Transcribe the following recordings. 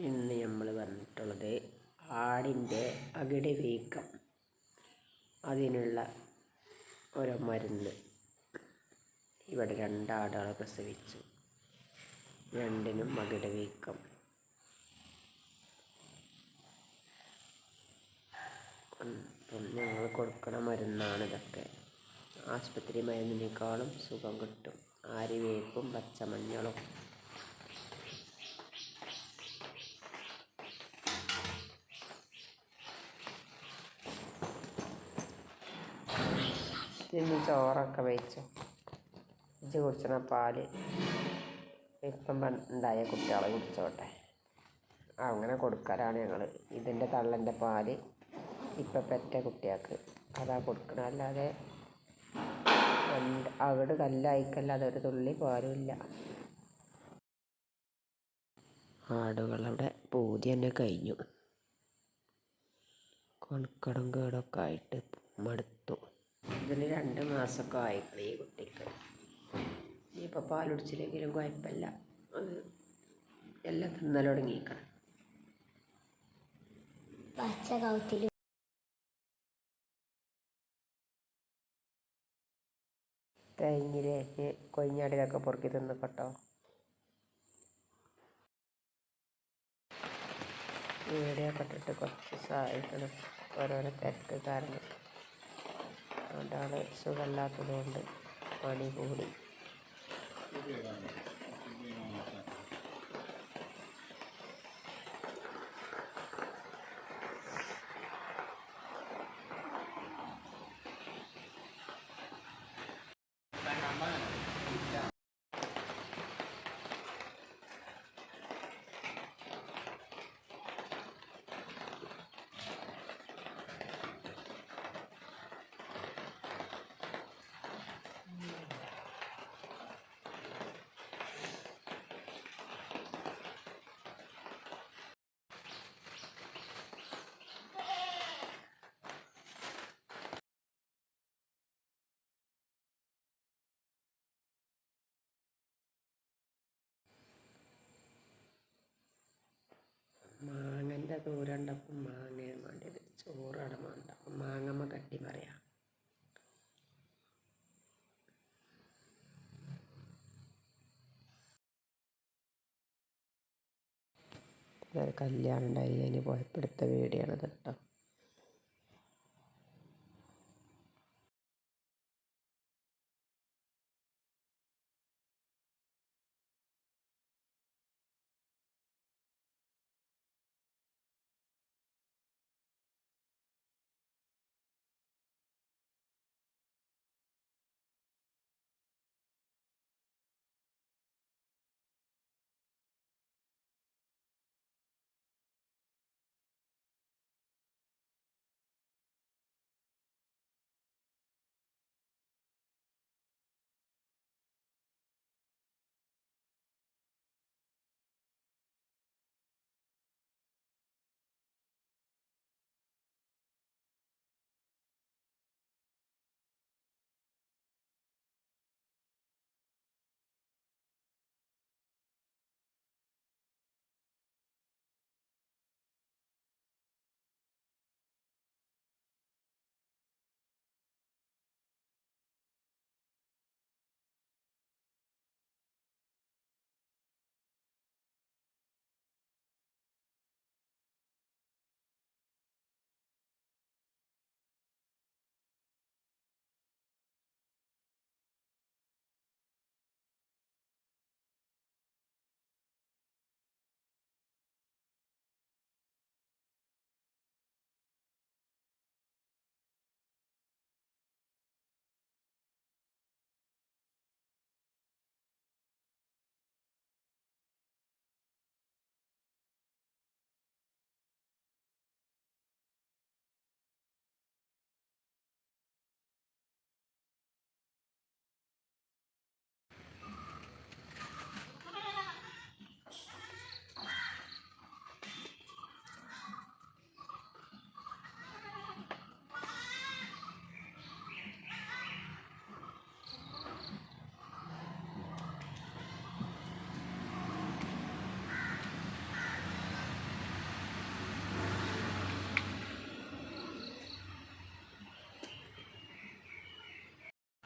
ഇന്ന് നമ്മൾ പറഞ്ഞിട്ടുള്ളത് ആടിന്റെ അകിട് വീക്കം. അതിനുള്ള ഒരു മരുന്ന്. ഇവിടെ രണ്ടാടുകളെ പ്രസവിച്ചു. രണ്ടിനും അകിട് വീക്കം. അപ്പം ഞങ്ങൾ കൊടുക്കണ മരുന്നാണ് ഇതൊക്കെ. ആശുപത്രി മരുന്നിനേക്കാളും സുഖം കിട്ടും. ആര്യവേപ്പും പച്ചമഞ്ഞളും. ഇന്ന് ചോറൊക്കെ വെച്ചു. ഇജ്ജ് കുടിച്ചണ പാൽ. ഇപ്പം ഉണ്ടായ കുട്ടികളെ കുടിച്ചോട്ടെ. അങ്ങനെ കൊടുക്കലാണ് ഞങ്ങൾ ഇതിന്റെ തള്ളന്റെ പാൽ ഇപ്പം പെറ്റ കുട്ടികൾക്ക് അതാ കൊടുക്കണം അല്ലാതെ അവിടെ കല്ലായിക്കല്ലാതെ ഒരു തുള്ളി പാലുമില്ല ആടുകളുടെ പൂതി തന്നെ കഴിഞ്ഞു. കണക്കടം കേടൊക്കെ ആയിട്ട് മടുത്തു. ഇതിന് രണ്ട് മാസമൊക്കെ ആയിക്കളി ഈ കുട്ടിക്ക്. ഇനിയിപ്പോൾ പാലുടിച്ചില്ലെങ്കിലും കുഴപ്പമില്ല. അത് എല്ലാം തിന്നൽ തുടങ്ങിക്കണം പച്ച കൗത്തിൽ തേങ്ങിലേക്ക് കൊയിഞ്ഞാടിലൊക്കെ പൊറുക്കി തിന്നിക്കട്ടോ. വീഡിയോ ഒക്കെ ഇട്ടിട്ട് കുറച്ച് സഹായിക്കണം ഓരോരോ തിരക്ക് കാരണം. ഒരാൾ സുഖമില്ലാത്തതുകൊണ്ട് പണി കൂടി. മാങ്ങന്റെ തോരണ്ടപ്പം മാങ്ങ വേണ്ടത്. ചോറാണ് വേണ്ട. മാങ്ങമ്മ കട്ടി പറയാം. കല്യാണം ഉണ്ടായി അതിന് പോയപ്പെടുത്ത വീഡിയോ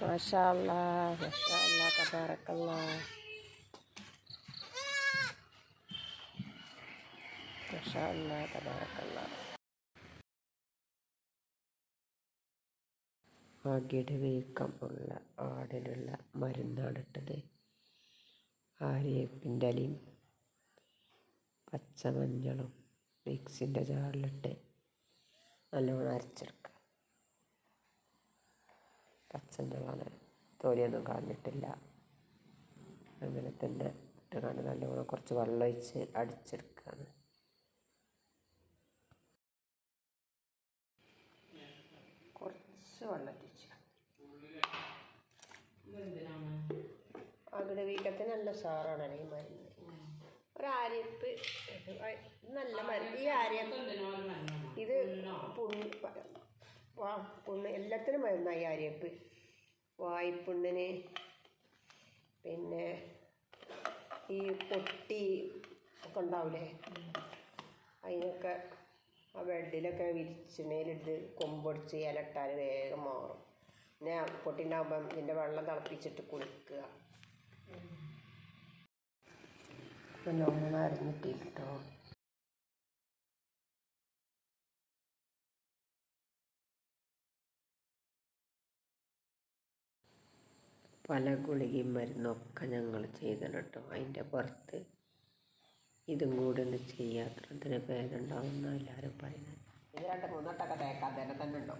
ആണ് Allah, Masya Allah, Tabarakallah. Masya Allah, Tabarakallah. വീക്കം വീക്കമുള്ള ആടിനുള്ള മരുന്നാണ് ഇട്ടത് ആര്യപ്പിന്റെ ഇലയും പച്ചമഞ്ഞളും മിക്സിന്റെ ജാറിലിട്ട് നല്ലോണം അരച്ചെടുക്കുക പച്ചമഞ്ഞളാണ് തൊലിയൊന്നും കളഞ്ഞിട്ടില്ല അങ്ങനെ തന്നെ ഇട്ടുകൊണ്ട് നല്ലോണം കുറച്ച് വെള്ളം ഒഴിച്ച് അടിച്ചെടുക്കുകയാണ് കുറച്ച് വെള്ളം ഒഴിച്ച്. അവിടെ നല്ല സാറാണ് ഈ മരുന്ന്. ഒരാര്യപ്പ് നല്ല മരുന്ന്. ഈ ആര്യപ്പ് ഇത് പുണ്ണ് വാ പുണ്ണ് എല്ലാത്തിനും മരുന്നായി ആര്യപ്പ് വായ്പുണ്ണിന് പിന്നെ ഈ പൊട്ടി ഒക്കെ ഉണ്ടാവില്ലേ അതിനൊക്കെ ആ ബെഡിലൊക്കെ വിരിച്ചിണേലിട്ട് കൊമ്പൊടിച്ച് ഇലട്ടാൽ വേഗം മാറും. പിന്നെ പൊട്ടിണ്ടാകുമ്പം ഇതിന്റെ വെള്ളം തിളപ്പിച്ചിട്ട് കുളിക്കുക. നല്ലോണം അരിഞ്ഞിട്ടിട്ടോ പല ഗുളികയും മരുന്നൊക്കെ ഞങ്ങൾ ചെയ്തിട്ടുണ്ട് കേട്ടോ. അതിന്റെ പുറത്ത് ഇതും കൂടി ഒന്ന് ചെയ്യാത്ര ഇതിന് എന്നാണ് എല്ലാവരും പറയുന്നത്. ഇത് രണ്ട് മൂന്നോട്ടൊക്കെ തേക്കാൻ തന്നെ തന്നെ ഉണ്ടോ?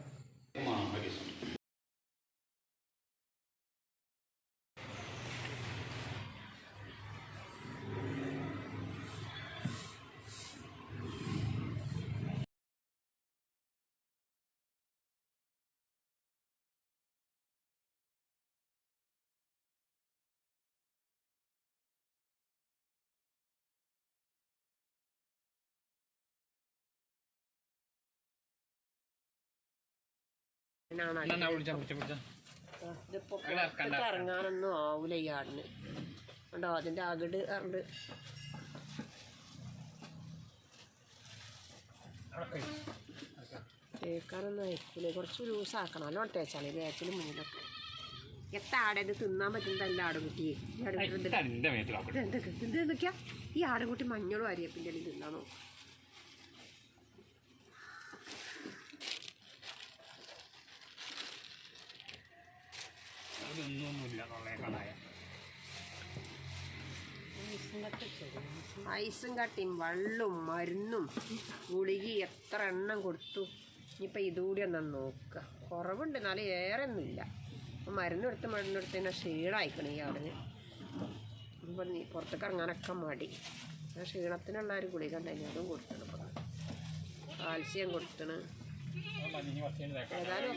ഇതിപ്പോ ഇറങ്ങാനൊന്നും ആവൂല ഈ ആടിന്. കണ്ടോ അതിന്റെ അകിട് കണ്ട് തേക്കാനൊന്നും അയക്കൂലേ കുറച്ച് ലൂസാക്കണം. നല്ലോണം തേച്ചാലേ ബാക്കിൽ മുന്നിലൊക്കെ എത്ര ആടേത് തിന്നാൻ പറ്റുന്നതല്ല ആടുകുട്ടിയെ? ഈ ആടുകുട്ടി എന്തൊക്കെയാ? ഈ ആടുകുട്ടി മഞ്ഞളും അരിയപ്പിന്റെ ഇടയിൽ തിന്നാണോ? അതൊന്നുമില്ല തൊള്ളയെ കളായ ഐസും കട്ടിയും വെള്ളവും മരുന്നും ഗുളികി എത്ര എണ്ണം കൊടുത്തു. ഇനിയിപ്പോൾ ഇതുകൂടി ഒന്ന് നോക്കുക കുറവുണ്ട് എന്നാലും ഏറെ ഒന്നുമില്ല അപ്പം മരുന്നെടുത്ത് തന്നെ ക്ഷീണമായിക്കണം ഈ ആടിന് അപ്പം നീ പുറത്തേക്ക് ഇറങ്ങാനൊക്കെ മടി. ആ ക്ഷീണത്തിനുള്ള ഒരു ഗുളിക ഉണ്ടായിരുന്നു അതും കൊടുത്തണം ഇപ്പം. കാൽസ്യം കുറച്ച് ഏതായാലും